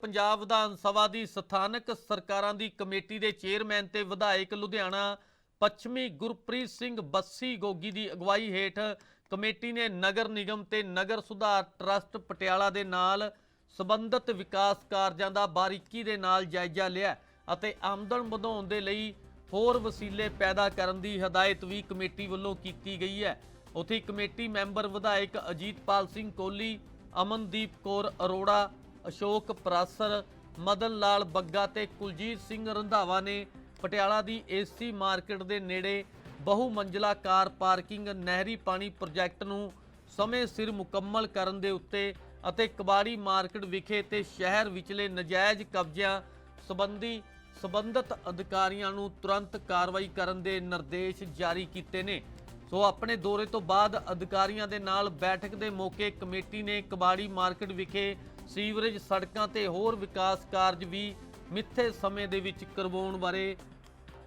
ਪੰਜਾਬ ਵਿਧਾਨ ਸਭਾ ਦੀ ਸਥਾਨਕ ਸਰਕਾਰਾਂ ਦੀ ਕਮੇਟੀ ਦੇ ਚੇਅਰਮੈਨ ਤੇ ਵਿਧਾਇਕ ਲੁਧਿਆਣਾ, ਪੱਛਮੀ ਗੁਰਪ੍ਰੀਤ ਸਿੰਘ ਬੱਸੀ ਗੋਗੀ ਦੀ ਅਗਵਾਈ ਹੇਠ ਕਮੇਟੀ ਨੇ ਨਗਰ ਨਿਗਮ ਤੇ ਨਗਰ ਸੁਧਾਰ ਟਰੱਸਟ ਪਟਿਆਲਾ ਦੇ ਨਾਲ ਸਬੰਧਤ ਵਿਕਾਸ ਕਾਰਜਾਂ ਦਾ ਬਾਰੀਕੀ ਦੇ ਨਾਲ ਜਾਇਜ਼ਾ ਲਿਆ ਅਤੇ ਆਮਦਨ ਵਧਾਉਣ ਦੇ ਲਈ ਹੋਰ ਵਸੀਲੇ ਪੈਦਾ ਕਰਨ ਦੀ ਹਦਾਇਤ ਵੀ ਕਮੇਟੀ ਵੱਲੋਂ ਕੀਤੀ ਗਈ ਹੈ। ਉੱਥੇ ਕਮੇਟੀ ਮੈਂਬਰ ਵਿਧਾਇਕ ਅਜੀਤਪਾਲ ਸਿੰਘ ਕੋਹਲੀ ਅਮਨਦੀਪ ਕੌਰ ਅਰੋੜਾ ਅਸ਼ੋਕ ਪਰਾਸਰ, ਮਦਨ ਲਾਲ ਬੱਗਾ ਤੇ ਕੁਲਜੀਤ ਸਿੰਘ ਰੰਧਾਵਾ ਨੇ ਪਟਿਆਲਾ ਦੀ ਏਸੀ ਮਾਰਕੀਟ ਦੇ ਨੇੜੇ ਬਹੁ ਮੰਜ਼ਲਾ ਕਾਰ ਪਾਰਕਿੰਗ ਨਹਿਰੀ ਪਾਣੀ ਪ੍ਰੋਜੈਕਟ ਨੂੰ ਸਮੇਂ ਸਿਰ ਮੁਕੰਮਲ ਕਰਨ ਦੇ ਉੱਤੇ ਅਤੇ ਕਬਾੜੀ ਮਾਰਕੀਟ ਵਿਖੇ ਤੇ ਸ਼ਹਿਰ ਵਿਚਲੇ ਨਜਾਇਜ਼ ਕਬਜ਼ਿਆਂ ਸੰਬੰਧੀ ਸਬੰਧਤ ਅਧਿਕਾਰੀਆਂ ਨੂੰ ਤੁਰੰਤ ਕਾਰਵਾਈ ਕਰਨ ਦੇ ਨਿਰਦੇਸ਼ ਜਾਰੀ ਕੀਤੇ ਨੇ। ਸੋ ਆਪਣੇ ਦੌਰੇ ਤੋਂ ਬਾਅਦ ਅਧਿਕਾਰੀਆਂ ਦੇ ਨਾਲ ਬੈਠਕ ਦੇ ਮੌਕੇ ਕਮੇਟੀ ਨੇ ਕਬਾੜੀ ਮਾਰਕੀਟ ਵਿਖੇ ਸੀਵਰੇਜ ਸੜਕਾਂ ਤੇ ਹੋਰ ਵਿਕਾਸ ਕਾਰਜ ਵੀ ਮਿੱਥੇ ਸਮੇਂ ਦੇ ਵਿੱਚ ਕਰਵਾਉਣ ਬਾਰੇ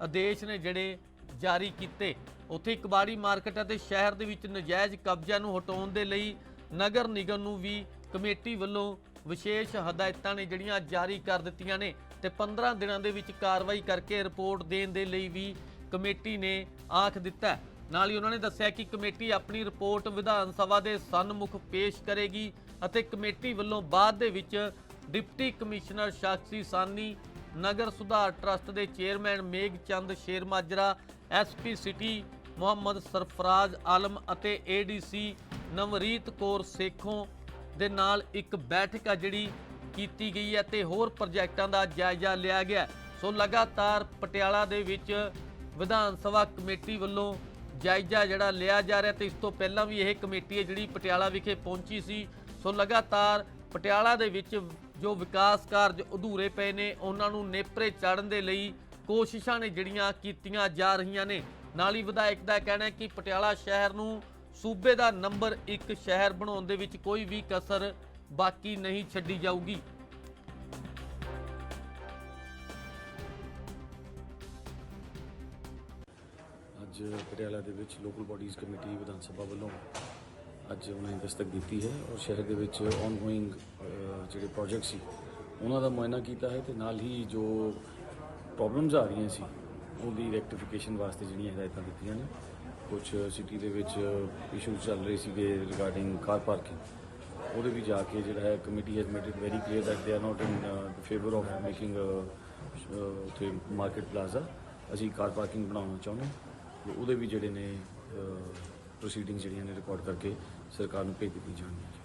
ਆਦੇਸ਼ ਨੇ ਜਿਹੜੇ ਜਾਰੀ ਕੀਤੇ। ਉੱਥੇ ਕਬਾੜੀ ਮਾਰਕੀਟ ਅਤੇ ਸ਼ਹਿਰ ਦੇ ਵਿੱਚ ਨਜਾਇਜ਼ ਕਬਜ਼ਿਆਂ ਨੂੰ ਹਟਾਉਣ ਦੇ ਲਈ ਨਗਰ ਨਿਗਮ ਨੂੰ ਵੀ ਕਮੇਟੀ ਵੱਲੋਂ ਵਿਸ਼ੇਸ਼ ਹਦਾਇਤਾਂ ਨੇ ਜਿਹੜੀਆਂ ਜਾਰੀ ਕਰ ਦਿੱਤੀਆਂ ਨੇ ਤੇ 15 ਦਿਨਾਂ ਦੇ ਵਿੱਚ ਕਾਰਵਾਈ ਕਰਕੇ ਰਿਪੋਰਟ ਦੇਣ ਦੇ ਲਈ ਵੀ ਕਮੇਟੀ ਨੇ ਆਖ ਦਿੱਤਾ ਨਾਲ ਹੀ ਉਹਨਾਂ ਨੇ ਦੱਸਿਆ ਕਿ ਕਮੇਟੀ ਆਪਣੀ ਰਿਪੋਰਟ ਵਿਧਾਨ ਸਭਾ ਦੇ ਸਨਮੁਖ ਪੇਸ਼ ਕਰੇਗੀ ਅਤੇ ਕਮੇਟੀ ਵੱਲੋਂ ਬਾਅਦ ਦੇ ਵਿੱਚ ਡਿਪਟੀ ਕਮਿਸ਼ਨਰ ਸ਼ਾਕਸੀ ਸਾਨੀ, ਨਗਰ ਸੁਧਾਰ ਟਰਸਟ ਦੇ chairman Megh Chand Shermajra SP city, Mohammad Sarfraz Alam ਅਤੇ ਏਡੀਸੀ ਨਵਰੀਤ ਕੌਰ ਸੇਖੋਂ ਦੇ ਨਾਲ ਇੱਕ ਬੈਠਕ ਆ ਜਿਹੜੀ ਕੀਤੀ ਗਈ ਹੈ ਤੇ ਹੋਰ ਪ੍ਰੋਜੈਕਟਾਂ ਦਾ ਜਾਇਜ਼ਾ ਲਿਆ ਗਿਆ ਸੋ ਲਗਾਤਾਰ ਪਟਿਆਲਾ ਦੇ ਵਿੱਚ ਵਿਧਾਨ ਸਭਾ ਕਮੇਟੀ ਵੱਲੋਂ ਜਾਇਜ਼ਾ ਜਿਹੜਾ ਲਿਆ ਜਾ ਰਿਹਾ ਤੇ ਇਸ ਤੋਂ ਪਹਿਲਾਂ ਵੀ ਇਹ ਕਮੇਟੀ ਹੈ ਜਿਹੜੀ ਪਟਿਆਲਾ ਵਿਖੇ ਪਹੁੰਚੀ ਸੀ। ਸੋ ਲਗਾਤਾਰ ਪਟਿਆਲਾ ਦੇ ਵਿੱਚ ਜੋ ਵਿਕਾਸ ਕਾਰਜ ਅਧੂਰੇ ਪਏ ਨੇ, ਉਹਨਾਂ ਨੂੰ ਨੇਪਰੇ ਚਾੜਨ ਦੇ ਲਈ ਕੋਸ਼ਿਸ਼ਾਂ ਨੇ ਜਿਹੜੀਆਂ ਕੀਤੀਆਂ ਜਾ ਰਹੀਆਂ ਨੇ। ਨਾਲ ਹੀ ਵਿਧਾਇਕ ਦਾ ਕਹਿਣਾ ਹੈ ਕਿ ਪਟਿਆਲਾ ਸ਼ਹਿਰ ਨੂੰ ਸੂਬੇ ਦਾ ਨੰਬਰ 1 ਸ਼ਹਿਰ ਬਣਾਉਣ ਦੇ ਵਿੱਚ ਕੋਈ ਵੀ ਕਸਰ ਬਾਕੀ ਨਹੀਂ ਛੱਡੀ ਜਾਊਗੀ। ਅੱਜ ਪਟਿਆਲਾ ਦੇ ਵਿੱਚ local bodies committee Vidhan Sabha ਵੱਲੋਂ ਅੱਜ ਉਹਨਾਂ ਨੇ ਦਸਤਕ ਦਿੱਤੀ ਹੈ ਔਰ ਸ਼ਹਿਰ ਦੇ ਵਿੱਚ ਆਨਗੋਇੰਗ ਜਿਹੜੇ ਪ੍ਰੋਜੈਕਟ ਸੀ, ਉਹਨਾਂ ਦਾ ਮੁਆਇਨਾ ਕੀਤਾ ਹੈ ਤੇ ਨਾਲ ਹੀ ਜੋ ਪ੍ਰੋਬਲਮਸ ਆ ਰਹੀਆਂ ਸੀ, ਉਹਦੀ ਰੈਕਟੀਫਿਕੇਸ਼ਨ ਵਾਸਤੇ ਜਿਹੜੀਆਂ ਹਦਾਇਤਾਂ ਦਿੱਤੀਆਂ ਨੇ ਕੁਝ ਸਿਟੀ ਦੇ ਵਿੱਚ ਇਸ਼ੂ ਚੱਲ ਰਹੇ ਸੀਗੇ ਰਿਗਾਰਡਿੰਗ ਕਾਰ ਪਾਰਕਿੰਗ ਉਹਦੇ ਵੀ ਜਾ ਕੇ ਜਿਹੜਾ ਹੈ committee has made it very clear that they are not in favour of making ਉਥੇ ਮਾਰਕੀਟ ਪਲਾਜ਼ਾ ਅਸੀਂ ਕਾਰ ਪਾਰਕਿੰਗ ਬਣਾਉਣਾ ਚਾਹੁੰਦੇ ਹਾਂ। ਉਹਦੇ ਵੀ ਜਿਹੜੇ ਨੇ ਪ੍ਰੋਸੀਡਿੰਗਸ ਜਿਹੜੀਆਂ ਨੇ ਰਿਕਾਰਡ ਕਰਕੇ ਸਰਕਾਰ ਨੂੰ ਭੇਜ ਦਿੱਤੀ ਜਾਣਗੀਆਂ।